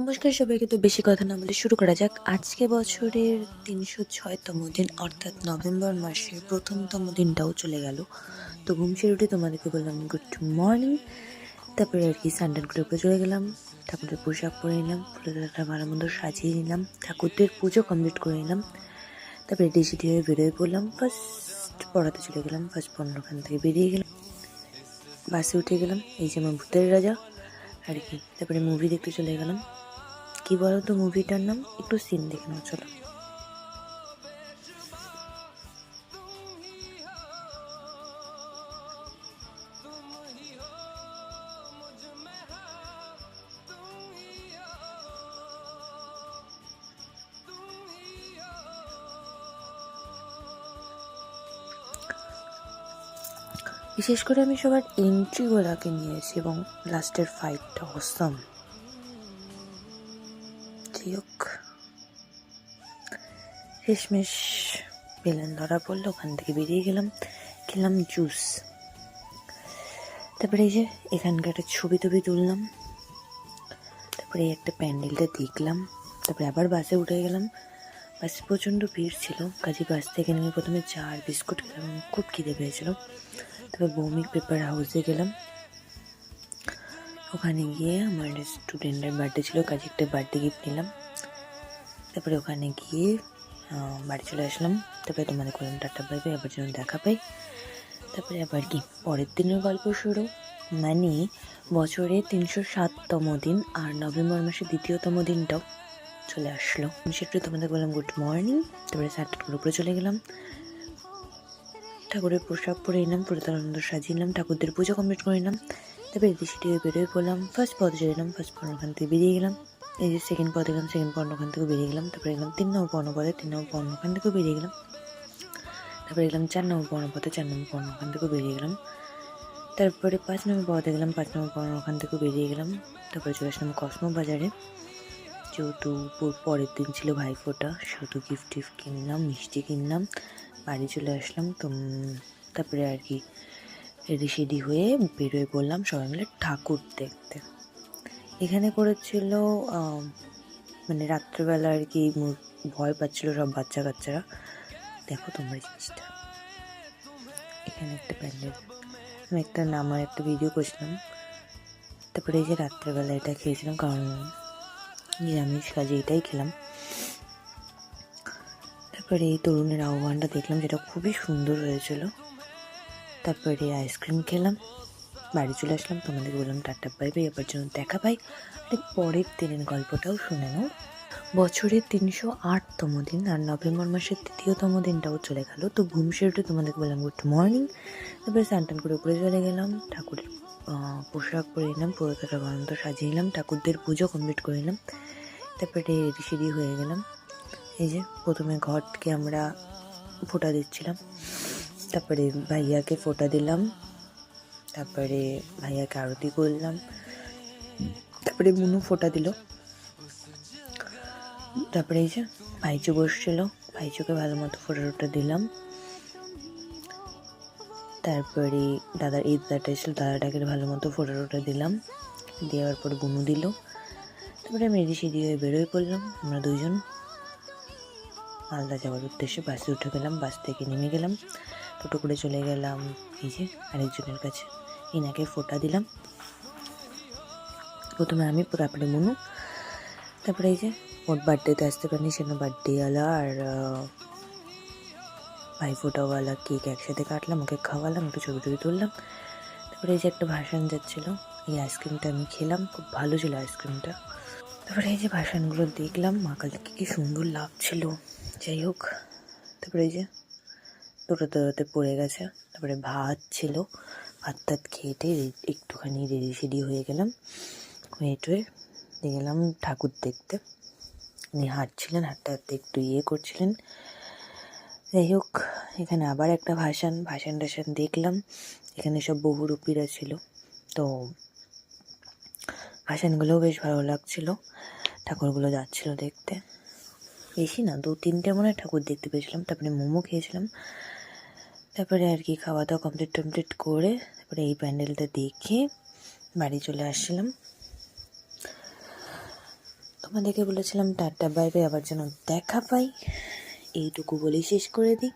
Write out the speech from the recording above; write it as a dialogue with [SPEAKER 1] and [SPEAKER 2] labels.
[SPEAKER 1] নমস্কার সবাইকে, তো বেশি কথা না বলে শুরু করা যাক। আজকে বছরের তিনশো ছয়তম দিন, অর্থাৎ নভেম্বর মাসের প্রথমতম দিনটাও চলে গেল। তো ঘুম সেরে উঠে তোমাদেরকে বললাম গুড মর্নিং তারপরে আর কি সানডান করে চলে গেলাম, ঠাকুরের পোশাক পরে নিলাম ফুলটা ভালো মন্দ সাজিয়ে নিলাম, ঠাকুরদের পুজো কমপ্লিট করে নিলাম, তারপরে রেডি সেডি হয়ে বেরোয় পড়লাম ফার্স্ট পড়াতে চলে গেলাম ফার্স্ট পনেরোখান থেকে বেরিয়ে গেলাম, বাসে উঠে গেলাম, এই যে আমার ভূতের রাজা। আর কি। তারপরে মুভি দেখতে চলে গেলাম। কি বলো তো মুভিটার নাম? একটু সিন দেখে নাও, চলো। বিশেষ করে আমি সবার এন্ট্রিগুলোকে নিয়েছি এবং লাস্টের ফাইটটা অসম যাই হোক। শেষমেশ বেলেন ধরা পড়ল, ওখান থেকে বেরিয়ে গেলাম, খেলাম জুস তারপরে এই যে এখানকার একটা ছবি টবি তুললাম। তারপরে একটা প্যান্ডেলটা দেখলাম। তারপরে আবার বাসে উঠে গেলাম। বাসে, প্রচণ্ড ভিড় ছিল। কাজে বাস থেকে নিয়ে প্রথমে চা আর বিস্কুট খেলাম খুব খিদে পেয়েছিল। তারপর ভৌমিক পেপার হাউসে গেলাম। ওখানে গিয়ে আমার স্টুডেন্টের বার্থডে ছিল, কাজে একটা বার্থডে গিফট নিলাম। তারপরে ওখানে গিয়ে বাড়ি চলে আসলাম। তারপরে তোমাদের করলাম টাটা বাই আবার যেন দেখা পাই। তারপরে আবার কি, পরের দিনের গল্প শুরু। মানে বছরে তিনশো সাততম দিন আর নভেম্বর মাসের দ্বিতীয়তম দিনটাও। চলে আসলো। আমি সেটা তোমাদের বললাম, গুড মর্নিং। তারপরে সাতটার উপরে চলে গেলাম। ঠাকুরের পোশাক পরে নিলাম পুরোতানন্দ সাজিয়ে নিলাম, ঠাকুরদের পুজো কমপ্লিট করে নিলাম। তারপরে এদিকে সেটি বেরোয় পড়লাম ফার্স্ট পদে চলে এলাম ফার্স্ট পর্ণ ওখান থেকে বেরিয়ে গেলাম। এই যে সেকেন্ড পদে গেলাম সেকেন্ড পর্ণ ওখান থেকে বেরিয়ে গেলাম। তারপরে গেলাম তিন নম্বর পর্ণ পদে তিন নম্বর পর্ণ ওখান থেকেও বেরিয়ে গেলাম। তারপরে গেলাম চার নম্বর পর্ণ পদে চার নম্বর পর্ণ ওখান থেকেও বেরিয়ে গেলাম। তারপরে পাঁচ নম্বর পদে গেলাম, পাঁচ নম্বর পর্ণ ওখান থেকেও বেরিয়ে গেলাম। তারপরে চলে আসলাম কসমো বাজারে। যেহেতু পরের দিন ছিল ভাইফোঁটা সেহেতু গিফট টিফট কিনলাম মিষ্টি কিনলাম বাড়ি চলে আসলাম। তো তারপরে আর কি রেডি সেডি হয়ে বেরোয় পড়লাম সবাই মিলে ঠাকুর দেখতে। এখানে করেছিল মানে রাত্রেবেলা আর কি ভয় পাচ্ছিল সব বাচ্চা কাচ্চারা। দেখো তোমরা জিনিসটা। এখানে একটা প্যান্ডেল। আমি একটা নামার একটা ভিডিও করছিলাম। তারপরে এই যে রাত্রেবেলা এটা খেয়েছিলাম, কারণ নিরামিষ কাজে এটাই খেলাম। তারপরে এই তরুণের আহ্বানটা দেখলাম যেটা খুবই সুন্দর হয়েছিল। তারপরে আইসক্রিম খেলাম। বাড়ি চলে আসলাম, তোমাদেরকে বললাম টাটা বাই এবার জন্য দেখা পাই। পরের দিনের গল্পটাও শুনে নাও। বছরের তিনশো আটতম দিন আর নভেম্বর মাসের তৃতীয়তম দিনটাও চলে গেল। তো ঘুম সেরে উঠে তোমাদের বললাম, গুড মর্নিং। তারপরে স্নান করে উপরে চলে গেলাম, ঠাকুরের পোশাক পরে নিলাম পুরোটা গরন্ত সাজিয়ে নিলাম ঠাকুরদের পুজো কমপ্লিট করে নিলাম তারপরে রেডি সেডি হয়ে গেলাম। এই যে প্রথমে ঘটকে আমরা ফোঁটা দিচ্ছিলাম, তারপরে ভাইয়াকে ফোঁটা দিলাম, তারপরে ভাইয়াকে আরতি করলাম, তারপরে মুনু ফোঁটা দিল। তারপরে এই যে ভাইচু বসছিল ভাইচুকে ভালো মতো ফোঁটা টোটা দিলাম। তারপরে দাদার এই দাদাটা এসেছিল, দাদাটাকে ভালো মতো ফোঁটা টোটা দিলাম। দেওয়ার পর বুনু দিল। তারপরে আমি রেডি সেডি হয়ে বেরোয় পড়লাম, আমরা দুজন। মালদা যাওয়ার উদ্দেশ্যে বাসে উঠে গেলাম, বাস থেকে নেমে গেলাম। টোটো করে চলে গেলাম, এই যে আরেকজনের কাছে। ইনাকে ফোটা দিলাম। প্রথমে আমি তারপরে মনু। তারপরে এই যে ওর বার্থডেতে আসতে পারিনি সেজন্য বার্থডেওয়ালা আর আহ, ভাই ফোটাওয়ালা কেক একসাথে কাটলাম ওকে খাওয়ালাম একটু ছবি টবি তুললাম। তারপরে এই যে একটা ভাসান যাচ্ছিল এই আইসক্রিমটা আমি খেলাম খুব ভালো ছিল আইসক্রিমটা তারপরে এই যে ভাসানগুলো দেখলাম মা কালীকে কি সুন্দর লাগছিল যাই হোক। তারপরে এই যে দুটো দৌড়াতে পড়ে গেছে তারপরে ভাত ছিল ভাত টাত খেয়ে একটুখানি রেডি সেডি হয়ে গেলাম হয়ে টয়ে গেলাম, ঠাকুর দেখতে। উনি হাঁটছিলেন, হাঁটতে হাঁটতে একটু ইয়ে করছিলেন। যাই হোক, এখানে আবার একটা ভাসান ভাসান টাসান দেখলাম। এখানে সব বহুরূপীরা ছিল। তো ভাসানগুলোও বেশ ভালো লাগছিল। ঠাকুরগুলো যাচ্ছিল দেখতে। বেশি না, দু, তিনটে মনে হয় ঠাকুর দেখতে পেয়েছিলাম। তারপরে মোমো খেয়েছিলাম। তারপরে আর কি খাওয়া দাওয়া কমপ্লিট টমপ্লিট করে তারপরে এই প্যান্ডেলটা দেখে বাড়ি চলে আসছিলাম। তোমাদেরকে বলেছিলাম টাটা বাই আবার যেন দেখা পাই। এইটুকু বলেই শেষ করে দিই।